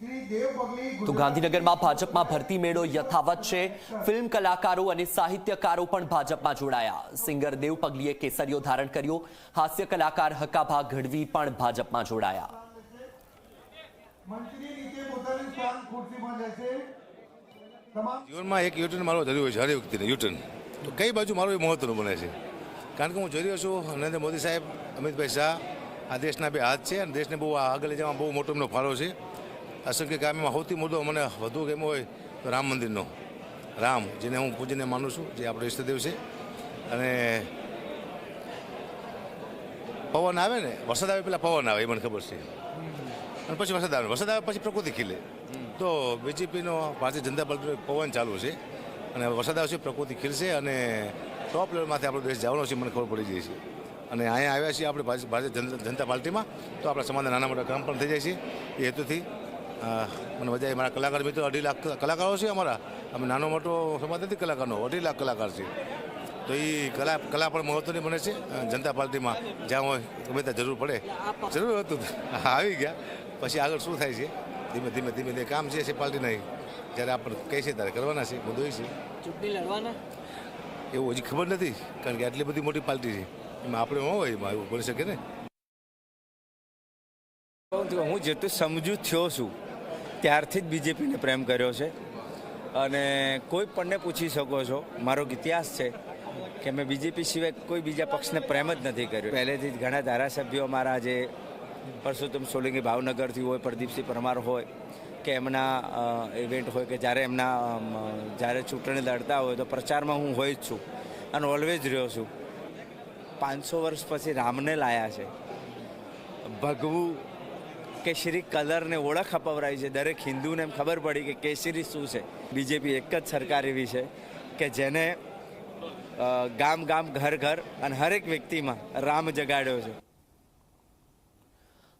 શ્રી દેવ પગલી તો ગાંધીનગરમાં ભાજપમાં ભરતી મેળો યથાવત છે. ફિલ્મ કલાકારો અને સાહિત્યકારો પણ ભાજપમાં જોડાયા. સિંગર દેવ પગલીએ કેસરીઓ ધારણ કર્યો. હાસ્ય કલાકાર હકાભા ગઢવી પણ ભાજપમાં જોડાયા. જીવનમાં એક યુટર્ન મારો જરૂર હોય છે હરેક વ્યક્તિને યુટર્ન. તો કઈ બાજુ મારો એ મહત્વનું બને છે. કારણ કે હું જોઈ રહ્યો છું નરેન્દ્ર મોદી સાહેબ અમિતભાઈ શાહ આ દેશના બે હાથ છે અને દેશને બહુ આગળ લઈ જવામાં બહુ મોટો એમનો ફાળો છે. અસંખ્ય ગામીમાં સૌથી મોટો મને વધુ ગમ્યો હોય તો રામ મંદિરનો. રામ, જેને હું પૂજીને માનું છું, જે આપણો ઈષ્ટદેવ છે. અને પવન આવે ને, વરસાદ આવે પહેલાં પવન આવે, એ મને ખબર છે. અને પછી વરસાદ આવે વરસાદ આવે પછી પ્રકૃતિ ખીલે. તો બીજેપીનો ભારતીય જનતા પાર્ટીનો પવન ચાલુ છે. અને વરસાદ આવશે પ્રકૃતિ ખીલશે અને ટોપ લેવલમાંથી આપણો દેશ જવાનો છે, મને ખબર પડી જાય છે. અને અહીંયા આવ્યા છીએ આપણે ભારતીય જનતા પાર્ટીમાં, તો આપણા સમાજના નાના મોટા કામ પણ થઈ જાય છે. એ હેતુથી મને મજા આવી. મારા કલાકાર મિત્રો અઢી લાખ કલાકારો છે અમારા. અમે નાનો મોટો સમાજ નથી કલાકારનો અઢી લાખ કલાકાર છે. તો એ કલા કલા પણ મહત્વની બને છે. જનતા પાર્ટીમાં જ્યાં હોય ગમે ત્યાં જરૂર પડે. જરૂર હતું. આવી ગયા. પછી આગળ શું થાય છે? ધીમે ધીમે ધીમે ધીમે કામ છે પાર્ટી નહીં. જ્યારે આપણે કહે છે ત્યારે કરવાના છે બધું હોય છે. ચૂંટણી લડવાના? એવું હજી ખબર નથી કારણ કે આટલી બધી મોટી પાર્ટી છે. એમાં આપણે ન હોય એમાં એવું બની શકે ને? હું જેટલું સમજુ થયો છું. ત્યારથી જ બીજેપીને પ્રેમ કર્યો છે. અને કોઈ પણને પૂછી શકો છો, મારો ઇતિહાસ છે કે મેં બીજેપી સિવાય કોઈ બીજા પક્ષને પ્રેમ જ નથી કર્યો. પહેલેથી જ ઘણા ધારાસભ્યો મારા જે પરસોત્તમ સોલંકી ભાવનગરથી હોય, પ્રદીપસિંહ પરમાર હોય, કે એમના ઇવેન્ટ હોય કે જ્યારે એમના જ્યારે ચૂંટણી લડતા હોય તો પ્રચારમાં હું હોય જ છું અને ઓલવેજ રહ્યો છું. પાંચસો વર્ષ પછી રામને લાયા છે. ભગવું કેસરી કલરને ઓળખ અપાવરાઈ છે. દરેક હિન્દુને એમ ખબર પડી કે કેસરી શું છે. બીજેપી એક જ સરકાર એવી છે કે જેને ગામ ગામ ઘર ઘર અને હરેક વ્યક્તિમાં રામ જગાડ્યો છે.